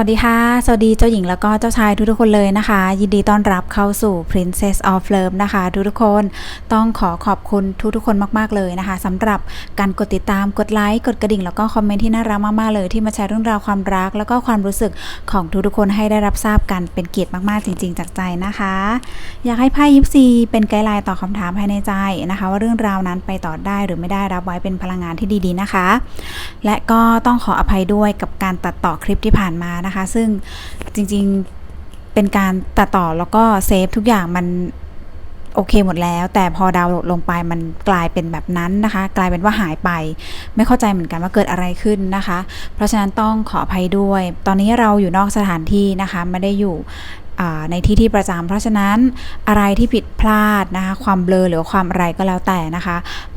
สวัสดีค่ะ สวัสดีเจ้าหญิงแล้วก็เจ้าชายทุกๆคนเลยนะคะ ยินดีต้อนรับเข้าสู่ Princess of Love นะคะทุกๆคนต้องขอขอบคุณทุกๆคนมากๆเลยนะคะสำหรับการกดติดตามกดไลค์กดกระดิ่งแล้วก็คอมเมนต์ที่น่ารักมากๆเลย ที่มาแชร์เรื่องราวความรัก แล้วก็ความรู้สึกของทุกๆคนให้ได้รับทราบกันเป็นเกียรติมากๆจริง ๆ จากใจนะคะ อยากให้ไพ่ยิปซีเป็นไกด์ไลน์ตอบคำถามภายในใจนะคะ ว่าเรื่องราวนั้นไปต่อได้หรือไม่ได้รับไว้เป็นพลังงานที่ดีๆนะคะ และก็ต้องขออภัยด้วยกับการตัดต่อคลิปที่ผ่านมานะคะซึ่งจริงๆเป็นการตัดต่อแล้วก็เซฟทุกอย่างมันโอเคหมดแล้ว แต่พอดาวน์โหลดลงไปมันกลายเป็นแบบนั้นนะคะ กลายเป็นว่าหายไป ไม่เข้าใจเหมือนกันว่าเกิดอะไรขึ้นนะคะ เพราะฉะนั้นต้องขออภัยด้วย ตอนนี้เราอยู่นอกสถานที่นะคะ ไม่ได้อยู่ในที่ที่ประจำเพราะฉะนั้นอะไรที่ผิดพลาดนะคะ ความเบลอหรือความอะไรก็แล้วแต่นะคะ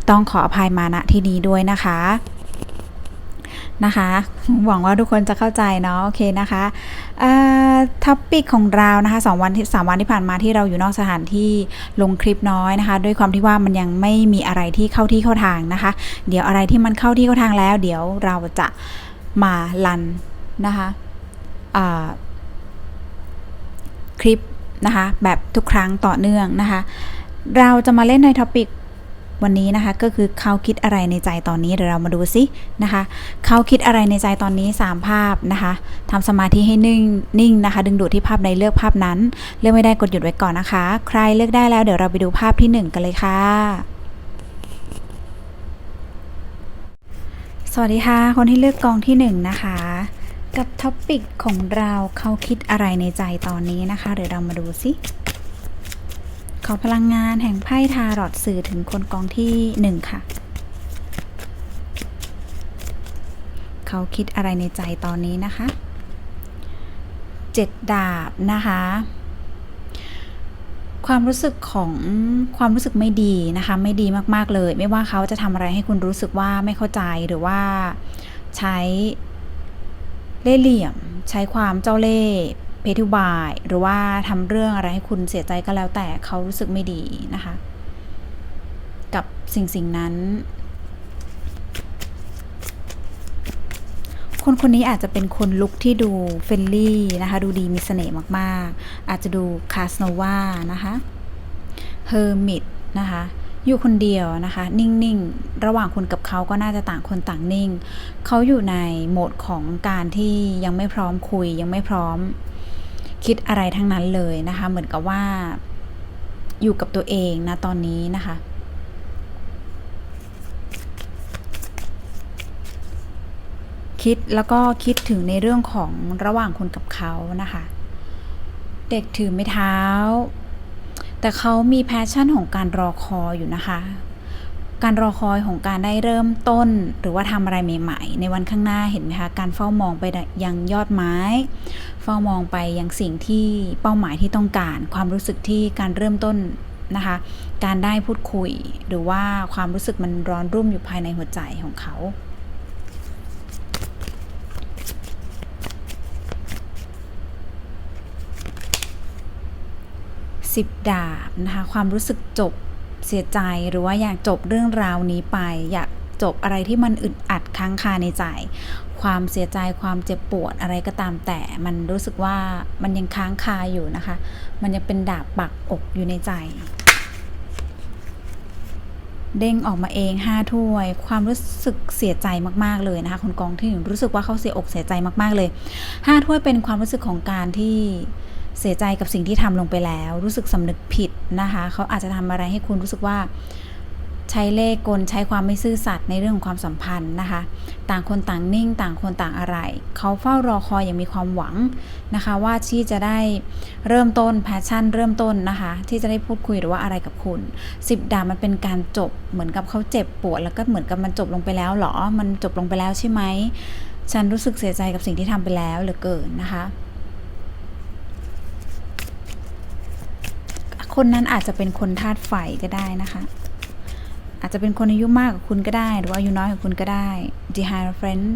ต้องขออภัยมาณที่นี้ด้วยนะคะ นะคะ หวังว่าทุกคนจะเข้าใจเนาะโอเคนะคะท็อปปิกของเรานะคะสองวันสามวันที่ผ่านมาที่เราอยู่นอกสถานที่ลงคลิปน้อยนะคะ ด้วยความที่ว่ามันยังไม่มีอะไรที่เข้าที่เข้าทางนะคะ เดี๋ยวอะไรที่มันเข้าที่เข้าทางแล้ว เดี๋ยวเราจะมาลันนะคะคลิปนะคะแบบทุกครั้งต่อเนื่องนะคะ เราจะมาเล่นในท็อปิก วันนี้นะคะก็คือเขาคิดอะไรในใจตอนนี้เดี๋ยวเรามาดูซินะคะเขาคิดอะไรในใจตอนนี้ 3 ภาพนะคะทำสมาธิให้นิ่งนิ่งนะคะ ดึงดูดที่ภาพใดเลือกภาพนั้น เลือกไม่ได้กดหยุดไว้ก่อนนะคะ ใครเลือกได้แล้วเดี๋ยวเราไปดูภาพที่ 1 กันเลยค่ะสวัสดีค่ะ คนที่เลือกกองที่1นะคะ กับท็อปปิกของเราเขาคิดอะไรในใจตอนนี้นะคะ เดี๋ยวเรามาดูซิ ขอพลังงานแห่งไพ่ทารอดสื่อถึงคนกองที่หนึ่งค่ะ เขาคิดอะไรในใจตอนนี้นะคะเจ็ดดาบนะคะ ความรู้สึกของความรู้สึกไม่ดีนะคะ ไม่ดีมากๆเลย ไม่ว่าเขาจะทำอะไรให้คุณรู้สึกว่าไม่เข้าใจหรือว่าใช้เล่ห์เหลี่ยม ใช้ความเจ้าเล่ห์ เพทุบาย หรือว่าทำเรื่องอะไรให้คุณเสียใจก็แล้วแต่เขารู้สึกไม่ดีนะคะ กับสิ่งสิ่งนั้นคนคนนี้อาจจะเป็นคนลุกที่ดูเฟรนลี่นะคะ ดูดีมีเสน่ห์มากๆ อาจจะดูคาสโนวานะคะเฮอร์มิตนะคะ อยู่คนเดียวนะคะ นิ่ง ๆ ระหว่างคุณกับเขาก็น่าจะต่างคนต่างนิ่ง เขาอยู่ในโหมดของการที่ยังไม่พร้อมคุยยังไม่พร้อม คิดอะไรทั้งนั้นเลยนะคะ เหมือนกับว่า อยู่กับตัวเองนะตอนนี้นะคะ คิดแล้วก็คิดถึงในเรื่องของระหว่างคุณกับเขานะคะ เด็กถือไม้เท้า แต่เขามีแพชชั่นของการรอคอยอยู่นะคะ การรอคอยของการได้เริ่มต้น หรือว่าทำอะไรใหม่ ๆ ในวันข้างหน้าเห็นไหมคะ การเฝ้ามองไปยังยอดไม้ เฝ้ามองไปยังสิ่งที่เป้าหมายที่ต้องการ ความรู้สึกที่การเริ่มต้นนะคะ การได้พูดคุย หรือว่าความรู้สึกมันร้อนรุ่มอยู่ภายในหัวใจของเขาสิบดาบนะคะ ความรู้สึกจบ เสียใจหรือว่าอยากจบเรื่องราวนี้ไป อยากจบอะไรที่มันอึดอัดค้างคาในใจ ความเสียใจความเจ็บปวดอะไรก็ตามแต่มันรู้สึกว่ามันยังค้างคาอยู่นะคะ มันยังเป็นดาบปักอกอยู่ในใจ เด้งออกมาเองห้าถ้วย ความรู้สึกเสียใจมากๆเลยนะคะคนกองที่หนึ่งรู้สึกว่าเขาเสียอกเสียใจมากๆเลยห้าถ้วยเป็นความรู้สึกของการที่ เสียใจกับสิ่งที่ทำลงไปแล้ว รู้สึกสำนึกผิดนะคะ เขาอาจจะทำอะไรให้คุณรู้สึกว่าใช้เล่ห์กลใช้ความไม่ซื่อสัตย์ในเรื่องของความสัมพันธ์นะคะ ต่างคนต่างนิ่งต่างคนต่างอะไร เขาเฝ้ารอคอยอย่างมีความหวังนะคะ ว่าที่จะได้เริ่มต้นแพชชั่น เริ่มต้นนะคะ ที่จะได้พูดคุยหรือว่าอะไรกับคุณสิบดาบมันเป็นการจบเหมือนกับเขาเจ็บปวด แล้วก็เหมือนกับมันจบลงไปแล้วหรอ มันจบลงไปแล้วใช่ไหมฉันรู้สึกเสียใจกับสิ่งที่ทำไปแล้วเหลือเกินนะคะ คนนั้นอาจจะเป็นคนธาตุไฟก็ได้นะคะ อาจจะเป็นคนอายุมากกว่าคุณก็ได้ หรือว่าอายุน้อยกว่าคุณก็ได้ The Higher Friend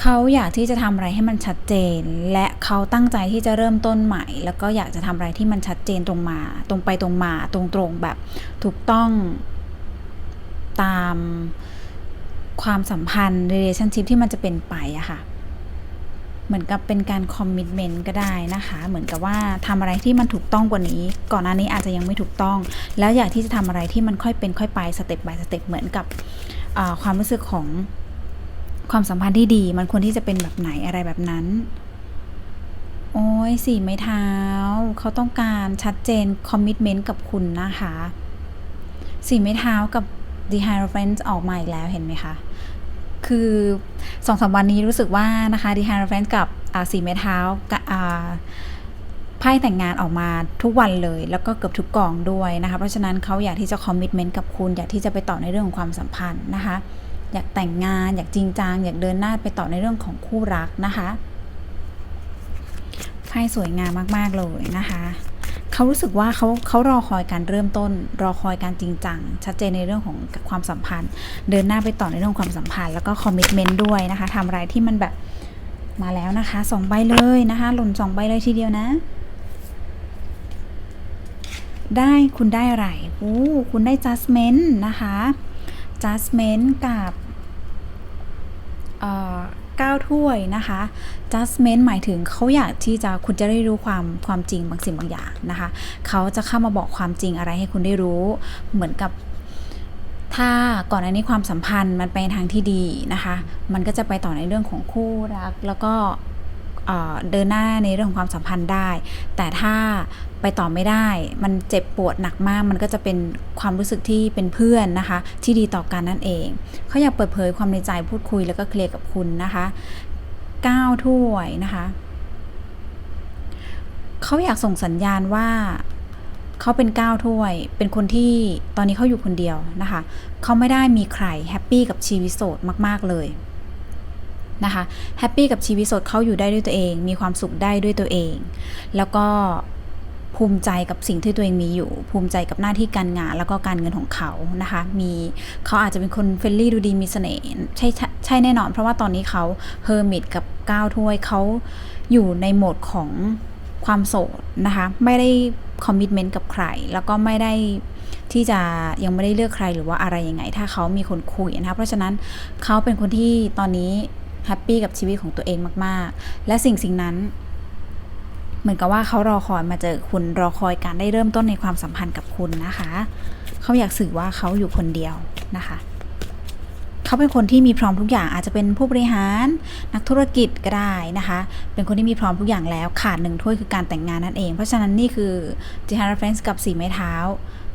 เขาอยากที่จะทำอะไรให้มันชัดเจน และเขาตั้งใจที่จะเริ่มต้นใหม่ แล้วก็อยากจะทำอะไรที่มันชัดเจนตรงมา ตรงไปตรงมา ตรงๆแบบถูกต้องตามความสัมพันธ์ relationship ที่มันจะเป็นไปอะค่ะ เหมือนกับเป็นการคอมมิ t เมนต์ก็ได้นะคะ เหมือนกับว่าทำอะไรที่มันถูกต้องกว่านี้ ก่อนหน้านี้อาจจะยังไม่ถูกต้อง แล้วอยากที่จะทำอะไรที่มันค่อยเป็นค่อยไปสเต็ป by สเต็ปเหมือนกับความรู้สึกของความสัมพันธ์ที่ดี มันควรที่จะเป็นแบบไหนอะไรแบบนั้น โอ้ยสี่ไม้เท้า เขาต้องการชัดเจนคอมมิ t เมนต์กับคุณนะคะ สี่ไม้เท้ากับ The Hierophant ออกมาอีกแล้วเห็นไหมคะ คือสองสามวันนี้รู้สึกว่านะคะ The Hierophant กับสี่ไม้เท้ากับไพ่แต่งงานออกมาทุกวันเลย แล้วก็เกือบทุกกองด้วยนะคะ เพราะฉะนั้นเขาอยากที่จะคอมมิ t เมนต์กับคุณ อยากที่จะไปต่อในเรื่องของความสัมพันธ์นะคะ อยากแต่งงานอยากจริงจังอยากเดินหน้าไปต่อในเรื่องของคู่รักนะคะไพ่สวยงามมาก ๆ เลยนะคะ เขารู้สึกว่าเขาเขารอคอยการเริ่มต้น รอคอยการจริงจัง ชัดเจนในเรื่องของความสัมพันธ์ เดินหน้าไปต่อในเรื่องความสัมพันธ์แล้วก็คอมมิชเมนต์ด้วยนะคะทำอะไรที่มันแบบมาแล้วนะคะสองใบเลยนะคะ หล่นสองใบเลยทีเดียวนะ ได้คุณได้อะไรโอ้คุณได้ judgment นะคะ judgment กับ เก้าถ้วยนะคะ judgment หมายถึงเขาอยากที่จะคุณจะได้รู้ความความจริงบางสิ่งบางอย่างนะคะ เขาจะเข้ามาบอกความจริงอะไรให้คุณได้รู้ เหมือนกับถ้าก่อนอันนี้ความสัมพันธ์มันไปในทางที่ดีนะคะ มันก็จะไปต่อในเรื่องของคู่รัก แล้วก็ เดินหน้าในเรื่องของความสัมพันธ์ได้ แต่ถ้าไปต่อไม่ได้ มันเจ็บปวดหนักมาก มันก็จะเป็นความรู้สึกที่เป็นเพื่อนนะคะ ที่ดีต่อกันนั่นเอง เขาอยากเปิดเผยความในใจพูดคุยแล้วก็เคลียร์กับคุณนะคะก้าวถ้วยนะคะ เขาอยากส่งสัญญาณว่าเขาเป็นก้าวถ้วย เป็นคนที่ตอนนี้เขาอยู่คนเดียวนะคะ เขาไม่ได้มีใครแฮปปี้กับชีวิตโสดมาก ๆ เลย นะคะแฮปปี้กับชีวิตสดเขาอยู่ได้ด้วยตัวเอง มีความสุขได้ด้วยตัวเอง แล้วก็ภูมิใจกับสิ่งที่ตัวเองมีอยู่ ภูมิใจกับหน้าที่การงานแล้วก็การเงินของเขานะคะมีเขาอาจจะเป็นคนเฟรนลี่ดูดีมีเสน่ห์ใช่ใช่ใช่แน่นอน เพราะว่าตอนนี้เขาเฮอร์มิตกับก้าวถ้วยเขาอยู่ในโหมดของความโสดนะคะไม่ได้คอมมิชเมนต์กับใคร แล้วก็ไม่ได้ที่จะยังไม่ได้เลือกใครหรือว่าอะไรยังไง ถ้าเขามีคนคุยนะคะเพราะฉะนั้นเขาเป็นคนที่ตอนนี้ แฮปปี้กับชีวิตของตัวเองมาก ๆ และสิ่งสิ่งนั้น เหมือนกับว่าเขารอคอยมาเจอคุณรอคอยการได้เริ่มต้นในความสัมพันธ์กับคุณนะคะ เขาอยากสื่อว่าเขาอยู่คนเดียวนะคะ เขาเป็นคนที่มีพร้อมทุกอย่างอาจจะเป็นผู้บริหาร นักธุรกิจก็ได้นะคะ เป็นคนที่มีพร้อมทุกอย่างแล้วขาดหนึ่งถ้วยคือการแต่งงานนั่นเอง เพราะฉะนั้นนี่คือ j h a r a f r e n c e กับสีไม้เท้า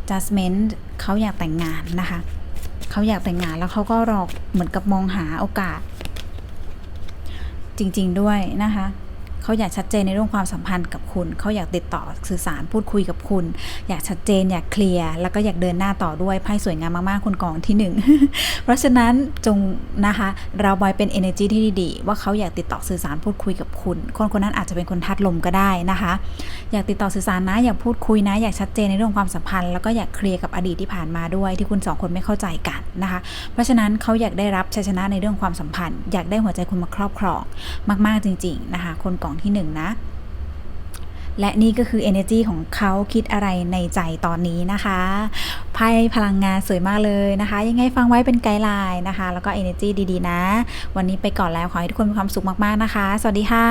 Judgment เขาอยากแต่งงานนะคะ เขาอยากแต่งงานแล้วเขาก็รอเหมือนกับมองหาโอกาส จริง ๆ ด้วยนะคะ เขาอยากชัดเจนในเรื่องความสัมพันธ์กับคุณ เขาอยากติดต่อสื่อสารพูดคุยกับคุณ อยากชัดเจนอยากเคลียร์แล้วก็อยากเดินหน้าต่อด้วยไพ่สวยงามมากๆคุณกองที่หนึ่งเพราะฉะนั้นจงนะคะเราบอยเป็น energy ที่ดีๆว่าเขาอยากติดต่อสื่อสารพูดคุยกับคุณ คนคนนั้นอาจจะเป็นคนทัดลมก็ได้นะคะ อยากติดต่อสื่อสารนะอยากพูดคุยนะ อยากชัดเจนในเรื่องความสัมพันธ์ แล้วก็อยากเคลียร์กับอดีตที่ผ่านมาด้วยที่คุณสองคนไม่เข้าใจกันนะคะ เพราะฉะนั้นเขาอยากได้รับชัยชนะในเรื่องความสัมพันธ์ อยากได้หัวใจคุณมาครอบครองมาก ๆจริง ๆนะคะ คนกล่องที่หนึ่งนะ และนี่ก็คือ energy ของเขาคิดอะไรในใจตอนนี้นะคะไพ่พลังงานสวยมากเลยนะคะ ยังไงฟังไว้เป็นไกด์ไลน์นะคะ แล้วก็ energy ดีๆ นะ วันนี้ไปก่อนแล้วขอให้ทุกคนมีความสุขมากๆนะคะ สวัสดีค่ะ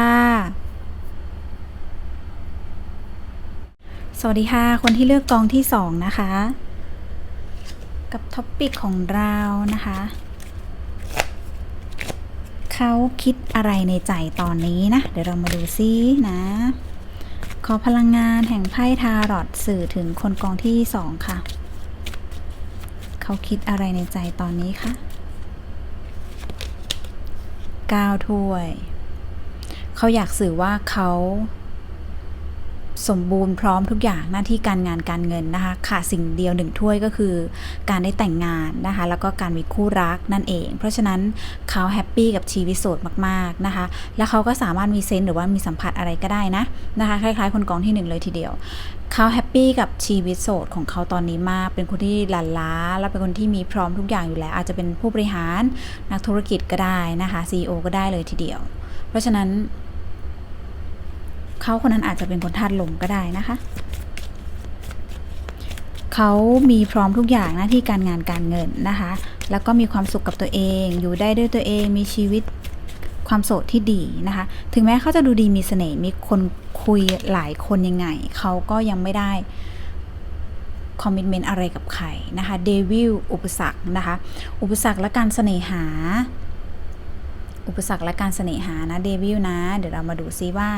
สวัสดีค่ะ คนที่เลือกกองที่สองนะคะ กับท็อปปิกของเรานะคะ เขาคิดอะไรในใจตอนนี้นะ เดี๋ยวเรามาดูซินะ ขอพลังงานแห่งไพ่ทารอดสื่อถึงคนกองที่สองค่ะ เขาคิดอะไรในใจตอนนี้คะก้าวถ้วย เขาอยากสื่อว่าเขาสมบูรณ์พร้อมทุกอย่างหน้าที่การงานการเงินนะคะขาดสิ่งเดียวหนึ่งถ้วยก็คือการได้แต่งงานนะคะ แล้วก็การมีคู่รักนั่นเอง เพราะฉะนั้นเขาแฮ ปปี้กับชีวิตโสดมากๆนะคะ แล้วเขาก็สามารถมีเซนส์หรือว่ามีสัมผัสอะไรก็ได้นะนะคะคล้ายๆ คนกองที่หนึ่งเลยทีเดียวเขาแฮปปี้กับชีวิตโสดของเขาตอนนี้มาก เป็นคนที่หลั่นล้า และเป็นคนที่มีพร้อมทุกอย่างอยู่แล้ว อาจจะเป็นผู้บริหารนักธุรกิจก็ได้นะคะ CEO ก็ได้เลยทีเดียว เพราะฉะนั้นเขาคนนั้นอาจจะเป็นคนธาตุลมก็ได้นะคะเขามีพร้อมทุกอย่างหน้าที่การงานการเงินนะคะ แล้วก็มีความสุขกับตัวเอง อยู่ได้ด้วยตัวเองมีชีวิตความโสดที่ดีนะคะ ถึงแม้เขาจะดูดีมีเสน่ห์มีคนคุยหลายคนยังไง เขาก็ยังไม่ได้คอมมิ t เมนต์อะไรกับใครนะคะเดวิลอุปสรรคนะคะ อุปสรรคและการเสน่หา อุปสรรคและการเสน่หานะเดวิลนะ เดี๋ยวเรามาดูซิว่า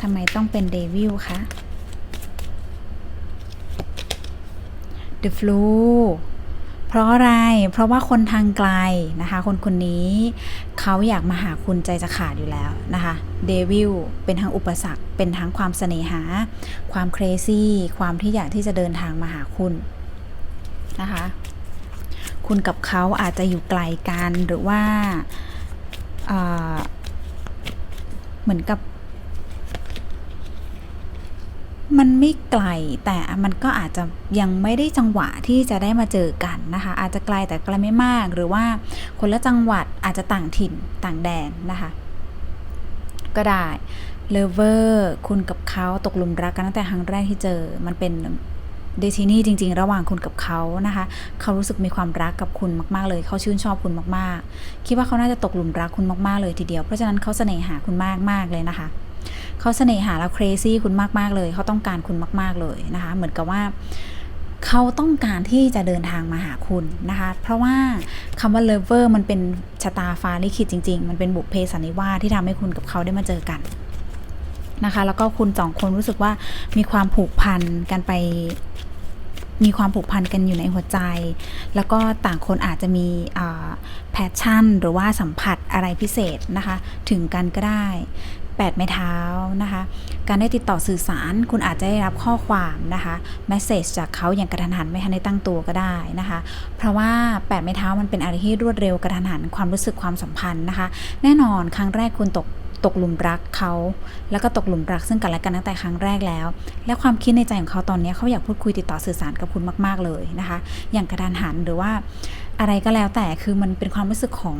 ทำไมต้องเป็นเดวิลคะ The Flu เพราะอะไร เพราะว่าคนทางไกลนะคะ คนคนนี้เขาอยากมาหาคุณใจจะขาดอยู่แล้วนะคะเดวิลเป็นทั้งอุปสรรค เป็นทั้งความเสน่หา ความเครซี่ ความที่อยากที่จะเดินทางมาหาคุณนะคะ คุณกับเขาอาจจะอยู่ไกลกันหรือว่าเอ่อเหมือนกับ มันไม่ไกลแต่มันก็อาจจะยังไม่ได้จังหวะที่จะได้มาเจอกันนะคะ อาจจะไกลแต่ไกลไม่มากหรือว่าคนละจังหวัดอาจจะต่างถิ่นต่างแดนนะคะ ก็ได้เลเวอร์คุณกับเขาตกหลุมรักกันตั้งแต่ครั้งแรกที่เจอมันเป็นเดทินีจริง ๆ ระหว่างคุณกับเขานะคะ เขารู้สึกมีความรักกับคุณมาก ๆ เลย เขาชื่นชอบคุณมาก ๆ คิดว่าเขาน่าจะตกหลุมรักคุณมาก ๆ เลยทีเดียว เพราะฉะนั้นเขาเสน่หาคุณมาก ๆ เลยนะคะ เขาเสน่หาแล้วเครซี่คุณมากๆเลย เขาต้องการคุณมาก ๆเลยนะคะ เหมือนกับว่าเขาต้องการที่จะเดินทางมาหาคุณนะคะ เพราะว่าคำว่า lover มันเป็นชะตาฟ้าลิขิตจริง ๆ มันเป็นบุพเพสันนิวาสที่ทำให้คุณกับเขาได้มาเจอกันนะคะ แล้วก็คุณสองคนรู้สึกว่ามีความผูกพันกันไป มีความผูกพันกันอยู่ในหัวใจ แล้วก็ต่างคนอาจจะมีแพชชั่น หรือว่าสัมผัสอะไรพิเศษนะคะ ถึงกันก็ได้ แปดไม้เท้านะคะ การได้ติดต่อสื่อสารคุณอาจจะได้รับข้อความนะคะแมสเซจจากเขาอย่างกระทันหันไม่ทันได้ตั้งตัวก็ได้นะคะ เพราะว่าแปดไม้เท้ามันเป็นอะไรที่รวดเร็วกระทันหันความรู้สึกความสัมพันธ์นะคะ แน่นอนครั้งแรกคุณตกตกหลุมรักเขา แล้วก็ตกหลุมรักซึ่งกันและกันตั้งแต่ครั้งแรกแล้ว และความคิดในใจของเขาตอนนี้เขาอยากพูดคุยติดต่อสื่อสารกับคุณมาก ๆเลยนะคะ อย่างกระทันหันหรือว่าอะไรก็แล้วแต่คือมันเป็นความรู้สึกของ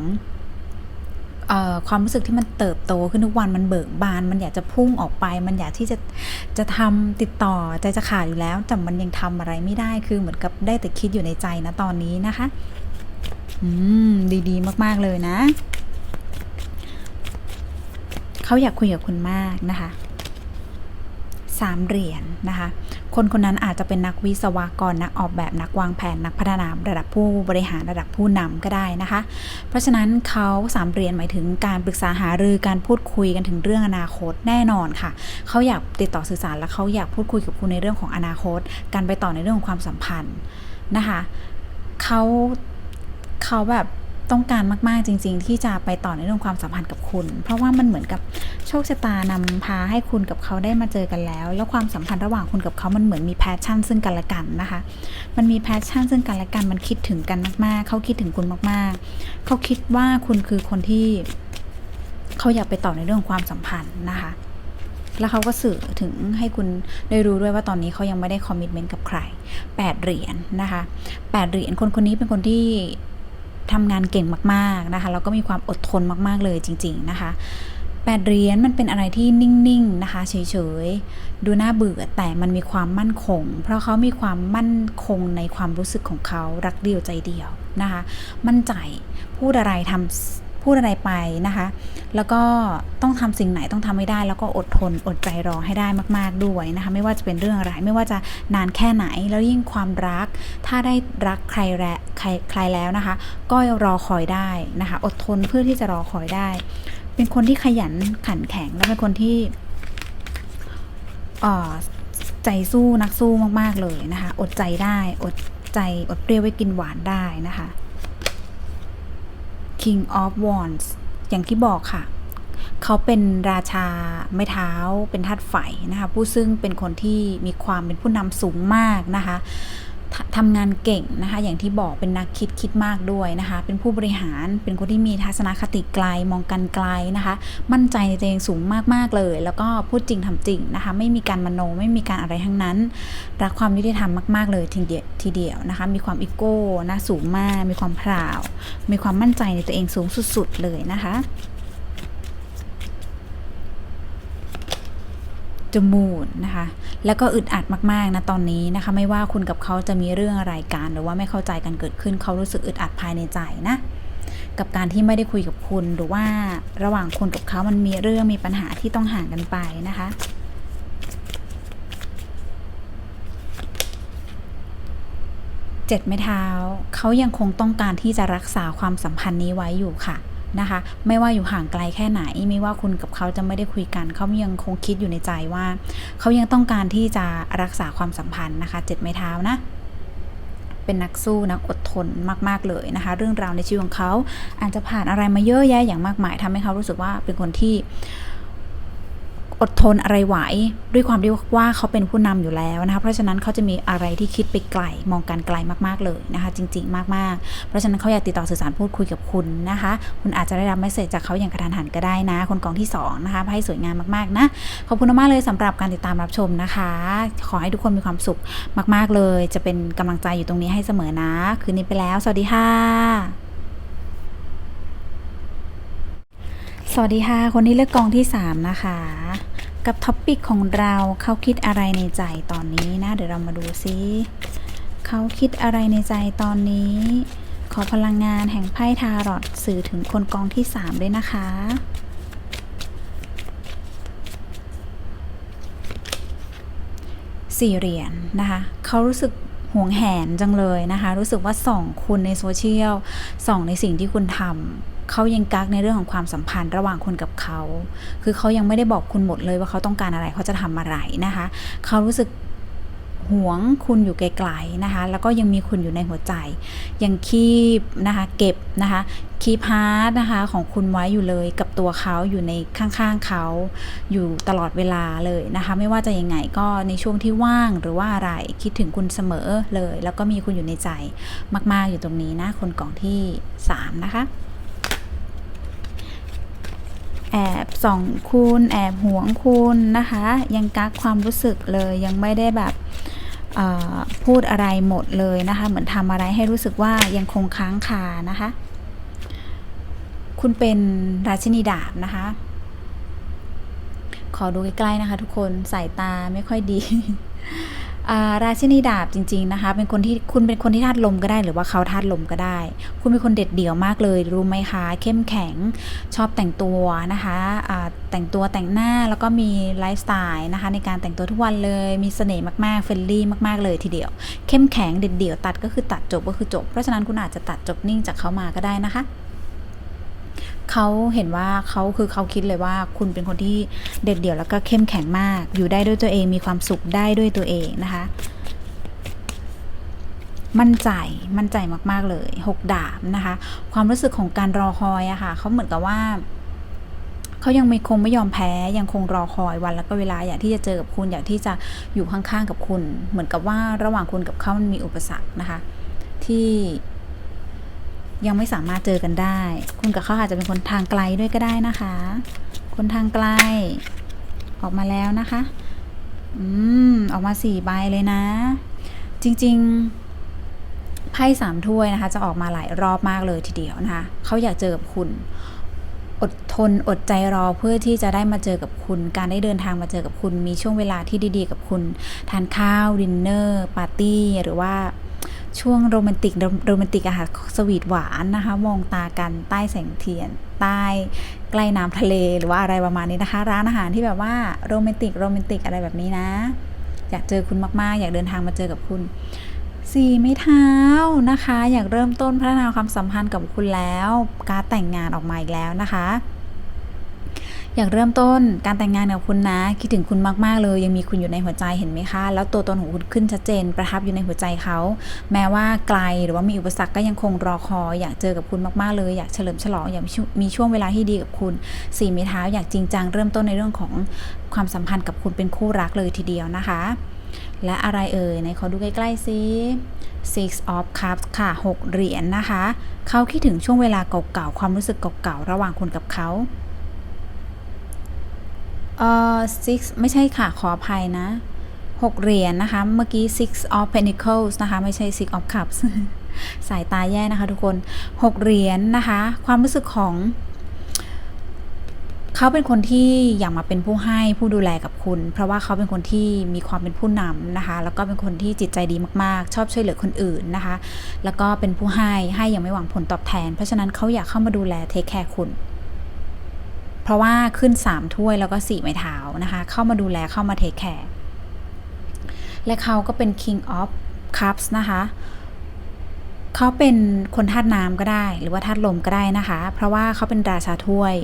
ความรู้สึกที่มันเติบโตขึ้นทุกวันมันเบิกบาน มันอยากจะพุ่งออกไป มันอยากที่จะจะทำติดต่อใจจะขาดอยู่แล้วแต่มันยังทำอะไรไม่ได้คือเหมือนกับได้แต่คิดอยู่ในใจนะตอนนี้นะคะอืมดีๆ มากๆเลยนะ เขาอยากคุยกับคุณมากนะคะ สามเหรียญนนะคะ คนคนนั้นอาจจะเป็นนักวิศวกรนักออกแบบนักวางแผนนักพัฒนาระดับผู้บริหารระดับผู้นำก็ได้นะคะ เพราะฉะนั้นเขาสามเหรียญหมายถึงการปรึกษาหารือการพูดคุยกันถึงเรื่องอนาคตแน่นอนค่ะ เขาอยากติดต่อสื่อสารและเขาอยากพูดคุยกับคุณในเรื่องของอนาคต การไปต่อในเรื่องของความสัมพันธ์นะคะเขาเขาแบบ ต้องการมาก ๆ จริง ๆ ที่จะไปต่อในเรื่องความสัมพันธ์กับคุณ เพราะว่ามันเหมือนกับโชคชะตานำพาให้คุณกับเขาได้มาเจอกันแล้ว แล้วความสัมพันธ์ระหว่างคุณกับเขามันเหมือนมีแพชชั่นซึ่งกันและกันนะคะ มันมีแพชชั่นซึ่งกันและกัน มันคิดถึงกันมาก ๆ เขาคิดถึงคุณมาก ๆ เขาคิดว่าคุณคือคนที่เขาอยากไปต่อในเรื่องความสัมพันธ์นะคะ แล้วเขาก็สื่อถึงให้คุณได้รู้ด้วยว่าตอนนี้เขายังไม่ได้คอมมิชเมนต์กับใคร 8 เหรียญนนะคะ 8 เหรียญคนคนนี้เป็นคนที่ ทำงานเก่งมากๆนะคะ แล้วก็มีความอดทนมากๆเลยจริง ๆนะคะแปดเหรียญมันเป็นอะไรที่นิ่งๆนะคะเฉยๆ ดูน่าเบื่อแต่มันมีความมั่นคง เพราะเขามีความมั่นคงในความรู้สึกของเขารักเดียวใจเดียวนะคะ มั่นใจพูดอะไรทำ พูดอะไรไปนะคะ แล้วก็ต้องทำสิ่งไหนต้องทำให้ได้ แล้วก็อดทนอดใจรอให้ได้มาก ๆด้วยนะคะ ไม่ว่าจะเป็นเรื่องอะไร ไม่ว่าจะนานแค่ไหน แล้วยิ่งความรัก ถ้าได้รักใครแลใครใครแล้วนะคะ ก็รอคอยได้นะคะ อดทนเพื่อที่จะรอคอยได้ เป็นคนที่ขยันขันแข็ง และเป็นคนที่ใจสู้นักสู้มาก ๆ เลยนะคะ อดใจได้ อดใจอดเปรี้ยวไว้กินหวานได้นะคะ King of Wands อย่างที่บอกค่ะ เขาเป็นราชาไม้เท้าเป็นทัดไฟนะคะ ผู้ซึ่งเป็นคนที่มีความเป็นผู้นำสูงมากนะคะ ทำงานเก่งนะคะ อย่างที่บอกเป็นนักคิดคิดมากด้วยนะคะ เป็นผู้บริหารเป็นคนที่มีทัศนคติไกลมองกันไกลนะคะ มั่นใจในตัวเองสูงมากๆเลย แล้วก็พูดจริงทำจริงนะคะ ไม่มีการมโนไม่มีการอะไรทั้งนั้น รักความยุติธรรมมาก ๆ เลยทีเดียวทีเดียวนะคะ มีความอีโก้นะสูงมาก มีความพราว มีความมั่นใจในตัวเองสูงสุด ๆ เลยนะคะ จมูนนะคะ แล้วก็อึดอัดมากๆนะตอนนี้นะคะ ไม่ว่าคุณกับเขาจะมีเรื่องอะไรกัน หรือว่าไม่เข้าใจกันเกิดขึ้นเขารู้สึกอึดอัดภายในใจนะกับการที่ไม่ได้คุยกับคุณหรือว่าระหว่างคุณกับเขามันมีเรื่องมีปัญหาที่ต้องห่างกันไปนะคะ เจ็ดไม้เท้าเขายังคงต้องการที่จะรักษาความสัมพันธ์นี้ไว้อยู่ค่ะ นะคะ ไม่ว่าอยู่ห่างไกลแค่ไหน ไม่ว่าคุณกับเขาจะไม่ได้คุยกันเขายังคงคิดอยู่ในใจว่า เขายังต้องการที่จะรักษาความสัมพันธ์นะคะเจ็ดไม้เท้านะเป็นนักสู้นักอดทนมาก ๆ เลยนะคะ เรื่องราวในชีวิตของเขาอาจจะผ่านอะไรมาเยอะแยะอย่างมากมายทำให้เขารู้สึกว่าเป็นคนที่ อดทนอะไรไหว ด้วยความที่ว่าเขาเป็นผู้นำอยู่แล้วนะคะเพราะฉะนั้นเขาจะมีอะไรที่คิดไปไกลมองการไกลมากๆเลยนะคะ จริง ๆ มากๆ เพราะฉะนั้นเขาอยากติดต่อสื่อสารพูดคุยกับคุณนะคะ คุณอาจจะได้รับเมสเซจจากเขาอย่างกระทันหันก็ได้นะ คนกองที่สองนะคะให้สวยงามมากๆนะขอบคุณมากเลยสำหรับการติดตามรับชมนะคะ ขอให้ทุกคนมีความสุขมาก ๆเลย จะเป็นกำลังใจอยู่ตรงนี้ให้เสมอนะ คืนนี้ไปแล้ว สวัสดีค่ะ สวัสดีค่ะ คนที่เลือกกองที่ 3 นะคะ กับท็อปปิกของเราเขาคิดอะไรในใจตอนนี้นะ เดี๋ยวเรามาดูซิเขาคิดอะไรในใจตอนนี้ ขอพลังงานแห่งไพ่ทารอตสื่อถึงคนกองที่ 3 ด้วยนะคะ สี่เหรียญนะคะเขารู้สึก หวงแหนจังเลยนะคะ รู้สึกว่าส่องคุณในโซเชียลส่องในสิ่งที่คุณทำเขายังกักในเรื่องของความสัมพันธ์ระหว่างคุณกับเขา คือเขายังไม่ได้บอกคุณหมดเลยว่าเขาต้องการอะไรเขาจะทำอะไรนะคะ เขารู้สึก หวงคุณอยู่ไกลๆนะคะ แล้วก็ยังมีคุณอยู่ในหัวใจ ยังคีบนะคะ เก็บนะคะ คีพฮาร์ดนะคะของคุณไว้อยู่เลยกับตัวเขาอยู่ในข้างๆเขาอยู่ตลอดเวลาเลยนะคะ ไม่ว่าจะยังไงก็ในช่วงที่ว่างหรือว่าอะไรคิดถึงคุณเสมอเลย แล้วก็มีคุณอยู่ในใจมากๆอยู่ตรงนี้นะ คนกล่องที่ 3 นะคะแอบส่องคุณแอบห่วงคุณนะคะ ยังกักความรู้สึกเลยยังไม่ได้แบบ พูดอะไรหมดเลยนะคะ เหมือนทำอะไรให้รู้สึกว่ายังคงค้างคานะคะ คุณเป็นราชินีดาบนะคะ ขอดูใกล้ๆนะคะ ทุกคนสายตาไม่ค่อยดี ราชินีดาบจริง ๆนะคะ เป็นคนที่คุณเป็นคนที่ธาตุลมก็ได้ หรือว่าเขาธาตุลมก็ได้ คุณเป็นคนเด็ดเดี่ยวมากเลยรู้ไหมคะ เข้มแข็งชอบแต่งตัวนะคะแต่งตัวแต่งหน้าแล้วก็มีไลฟ์สไตล์นะคะ ในการแต่งตัวทุกวันเลยมีเสน่ห์มากๆเฟรนลี่มากๆเลยทีเดียว เข้มแข็งเด็ดเดี่ยวตัดก็คือตัดจบก็คือจบ เพราะฉะนั้นคุณอาจจะตัดจบนิ่งจากเขามาก็ได้นะคะ เขาเห็นว่าเขาคือเขาคิดเลยว่าคุณเป็นคนที่เด็ดเดี่ยวแล้วก็เข้มแข็งมาก อยู่ได้ด้วยตัวเองมีความสุขได้ด้วยตัวเองนะคะ มั่นใจมั่นใจมากๆเลยหกดาบนะคะ ความรู้สึกของการรอคอยอะค่ะเขาเหมือนกับว่าเขายังไม่คงไม่ยอมแพ้ยังคงรอคอยวันแล้วก็เวลาอยากที่จะเจอกับคุณอยากที่จะอยู่ข้างๆกับคุณ เหมือนกับว่าระหว่างคุณกับเขามันมีอุปสรรคนะคะ ที่ ยังไม่สามารถเจอกันได้ คุณกับเขาอาจจะเป็นคนทางไกลด้วยก็ได้นะคะ คนทางไกล ออกมาแล้วนะคะ อืม ออกมาสี่ใบเลยนะ จริง ๆ ไพ่สามถ้วยนะคะ จะออกมาหลายรอบมากเลยทีเดียวนะคะ เขาอยากเจอกับคุณ อดทนอดใจรอเพื่อที่จะได้มาเจอกับคุณ การได้เดินทางมาเจอกับคุณ มีช่วงเวลาที่ดี ๆ กับคุณ ทานข้าวดินเนอร์ปาร์ตี้หรือว่า ช่วงโรแมนติกโรแมนติกอาหารสวีทหวานนะคะ มองตากันใต้แสงเทียน ใต้ใกล้น้ำทะเลหรือว่าอะไรประมาณนี้นะคะ ร้านอาหารที่แบบว่าโรแมนติกโรแมนติกอะไรแบบนี้นะ อยากเจอคุณมากๆ อยากเดินทางมาเจอกับคุณสี่ไม้เท้านะคะ อยากเริ่มต้นพัฒนาความสัมพันธ์กับคุณแล้ว การแต่งงานออกมาอีกแล้วนะคะ อยากเริ่มต้นการแต่งงานกับคุณนะ คิดถึงคุณมาก ๆ เลย ยังมีคุณอยู่ในหัวใจเห็นไหมคะ แล้วตัวตนของคุณขึ้นชัดเจน ประทับอยู่ในหัวใจเขา แม้ว่าไกลหรือว่ามีอุปสรรคก็ยังคงรอคอยอยากเจอกับคุณมากๆเลย อยากเฉลิมฉลองอยากมีช่วงเวลาที่ดีกับคุณสี่ไม้เท้าอยากจริงจังเริ่มต้นในเรื่องของความสัมพันธ์กับคุณเป็นคู่รักเลยทีเดียวนะคะ และอะไรเอ่ยในขอดูใกล้ๆซิ six of cups ค่ะ 6 เหรียญนะคะ เขาคิดถึงช่วงเวลาเก่าๆ ความรู้สึกเก่าๆ ระหว่างคุณกับเขา เอ่อ six ไม่ใช่ค่ะ ขออภัยนะ 6 เหรียญนะคะ เมื่อกี้ six of pentacles นะคะ ไม่ใช่ six of cups สายตาแย่นะคะทุกคน 6 เหรียญนะคะ ความรู้สึกของ เขาเป็นคนที่อยากมาเป็นผู้ให้ผู้ดูแลกับคุณ เพราะว่าเขาเป็นคนที่มีความเป็นผู้นำนะคะ แล้วก็เป็นคนที่จิตใจดีมากๆ ชอบช่วยเหลือคนอื่นนะคะ แล้วก็เป็นผู้ให้ให้อย่างไม่หวังผลตอบแทน เพราะฉะนั้นเขาอยากเข้ามาดูแลเทคแคร์คุณ เพราะว่าขึ้น 3 ถ้วยแล้วก็ 4 ไม้เท้านะคะ เข้ามาดูแลเข้ามาเทคแคร์และเขาก็เป็น King of Cups นะคะเขาเป็นคนธาตุน้ำก็ได้ หรือว่าธาตุลมก็ได้นะคะ เพราะว่าเขาเป็นราชาถ้วย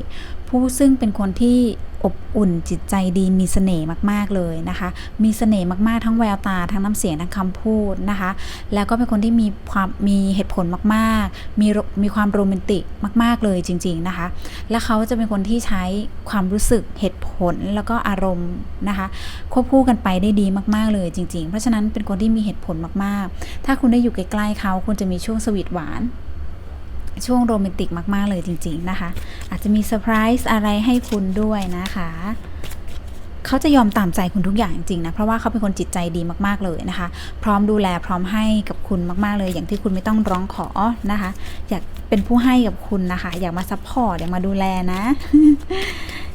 ผู้ซึ่งเป็นคนที่อบอุ่นจิตใจดีมีเสน่ห์มาก ๆ เลยนะคะ มีเสน่ห์มาก ๆ ทั้งแววตา ทั้งน้ำเสียง ทั้งคำพูดนะคะ แล้วก็เป็นคนที่มีความมีเหตุผลมากๆ มีมีความโรแมนติกมาก ๆ เลยจริง ๆ นะคะ และเขาจะเป็นคนที่ใช้ความรู้สึกเหตุผลแล้วก็อารมณ์นะคะ ควบคู่กันไปได้ดีมาก ๆ เลยจริง ๆ เพราะฉะนั้นเป็นคนที่มีเหตุผลมาก ๆ ถ้าคุณได้อยู่ใกล้ ๆ เขาคุณจะมีช่วงสวีทหวาน ช่วงโรแมนติกมาก ๆ เลยจริง ๆ นะคะ อาจจะมีเซอร์ไพรส์อะไรให้คุณด้วยนะคะเขาจะยอมตามใจคุณทุกอย่างจริงๆนะ เพราะว่าเขาเป็นคนจิตใจดีมากๆเลยนะคะ พร้อมดูแลพร้อมให้กับคุณมากๆเลย อย่างที่คุณไม่ต้องร้องขอนะคะ อยากเป็นผู้ให้กับคุณนะคะ อยากมาซัพพอร์ตอยากมาดูแลนะ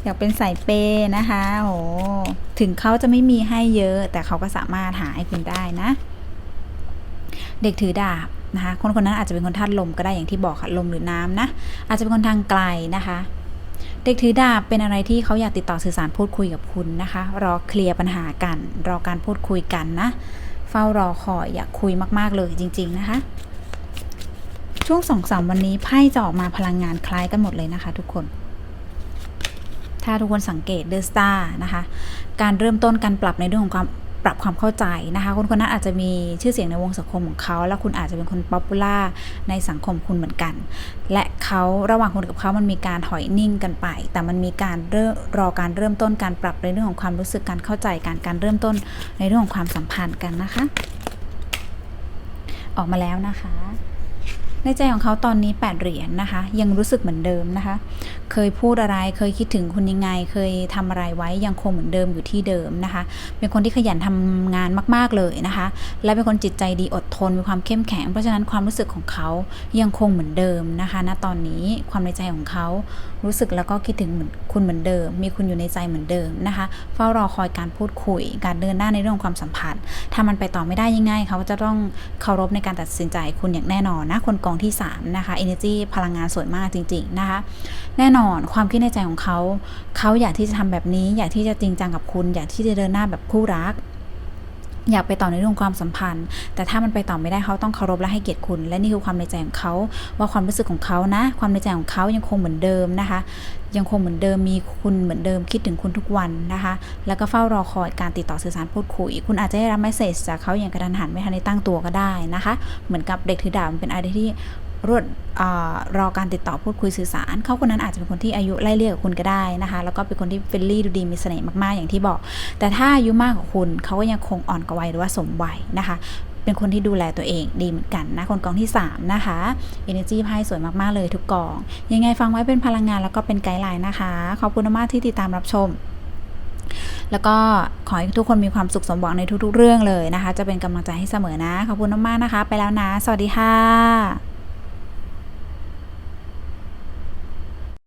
อยากเป็นสายเปย์นะคะโอ้ถึงเขาจะไม่มีให้เยอะ แต่เขาก็สามารถหาให้คุณได้นะ เด็กถือดาบ นะคะคนคนนั้นอาจจะเป็นคนธาตุลมก็ได้อย่างที่บอกค่ะลมหรือน้ำนะ อาจจะเป็นคนทางไกลนะคะ เด็กถือดาบเป็นอะไรที่เขาอยากติดต่อสื่อสารพูดคุยกับคุณนะคะ รอเคลียร์ปัญหากัน รอการพูดคุยกันนะ เฝ้ารอคอยอยากคุยมาก ๆ เลยจริง ๆ นะคะ ช่วงสองสามวันนี้ไพ่จะออกมาพลังงานคล้ายกันหมดเลยนะคะ ทุกคนถ้าทุกคนสังเกตเดอะสตาร์นะคะ การเริ่มต้นการปรับในเรื่องของความ ปรับความเข้าใจนะคะ คนคนนั้นอาจจะมีชื่อเสียงในวงสังคมของเขา แล้วคุณอาจจะเป็นคนป๊อปปูล่าในสังคมคุณเหมือนกัน และเขาระหว่างคุณกับเขามันมีการถอยนิ่งกันไป แต่มันมีการเริ่มรอการเริ่มต้นการปรับในเรื่องของความรู้สึกการเข้าใจการการเริ่มต้นในเรื่องของความสัมพันธ์กันนะคะ ออกมาแล้วนะคะ ในใจของเขาตอนนี้ 8 เหรียญนะคะ ยังรู้สึกเหมือนเดิมนะคะ เคยพูดอะไรเคยคิดถึงคุณยังไง เคยทำอะไรไว้ยังคงเหมือนเดิมอยู่ที่เดิมนะคะ เป็นคนที่ขยันทำงานมาก ๆเลยนะคะ และเป็นคนจิตใจดีอดทนมีความเข้มแข็ง เพราะฉะนั้นความรู้สึกของเขายังคงเหมือนเดิมนะคะณตอนนี้ความในใจของเขารู้สึกแล้วก็คิดถึงเหมือนคุณเหมือนเดิม มีคุณอยู่ในใจเหมือนเดิมนะคะเฝ้ารอคอยการพูดคุย การเดินหน้าในเรื่องความสัมพันธ์ถ้ามันไปต่อไม่ได้ยังไงเขาจะต้องเคารพในการตัดสินใจคุณอย่างแน่นอนนะคนก่องที่ 3 นะคะ energy พลังงานส่วนมากจริง ๆ นะคะ แน่นอนความคิดในใจของเขา เขาอยากที่จะทำแบบนี้ อยากที่จะจริงจังกับคุณ อยากที่จะเดินหน้าแบบคู่รัก อยากไปต่อในเรื่องความสัมพันธ์ แต่ถ้ามันไปต่อไม่ได้เขาต้องเคารพและให้เกียรติคุณ และนี่คือความในใจของเขา ว่าความรู้สึกของเขานะ ความในใจของเขายังคงเหมือนเดิมนะคะ ยังคงเหมือนเดิมมีคุณเหมือนเดิมคิดถึงคุณทุกวันนะคะ แล้วก็เฝ้ารอคอยการติดต่อสื่อสารพูดคุย คุณอาจจะได้รับเมสเซจจากเขาอย่างกระทันหันไม่ทันได้ตั้งตัวก็ได้นะคะ เหมือนกับเด็กถือดาบมันเป็นอะไรที่รวดรอการติดต่อพูดคุยสื่อสาร เขาคนนั้นอาจจะเป็นคนที่อายุไล่เลี่ยกับคุณก็ได้นะคะ แล้วก็เป็นคนที่เฟรนลี่ดูดีมีเสน่ห์มากๆอย่างที่บอก แต่ถ้าอายุมากกว่าคุณเขาก็ยังคงอ่อนกว่าวัยหรือว่าสมวัยนะคะ เป็นคนที่ดูแลตัวเองดีเหมือนกันนะคนกองที่ 3 นะคะ Energy ไพ่สวยมากๆเลยทุกกอง ยังไงฟังไว้เป็นพลังงานแล้วก็เป็นไกด์ไลน์นะคะ ขอบคุณมากๆที่ติดตามรับชมแล้วก็ขอให้ทุกคนมีความสุขสมหวังในทุกๆเรื่องเลยนะคะ จะเป็นกำลังใจให้เสมอนะ ขอบคุณมากๆนะคะ ไปแล้วนะ สวัสดีค่ะ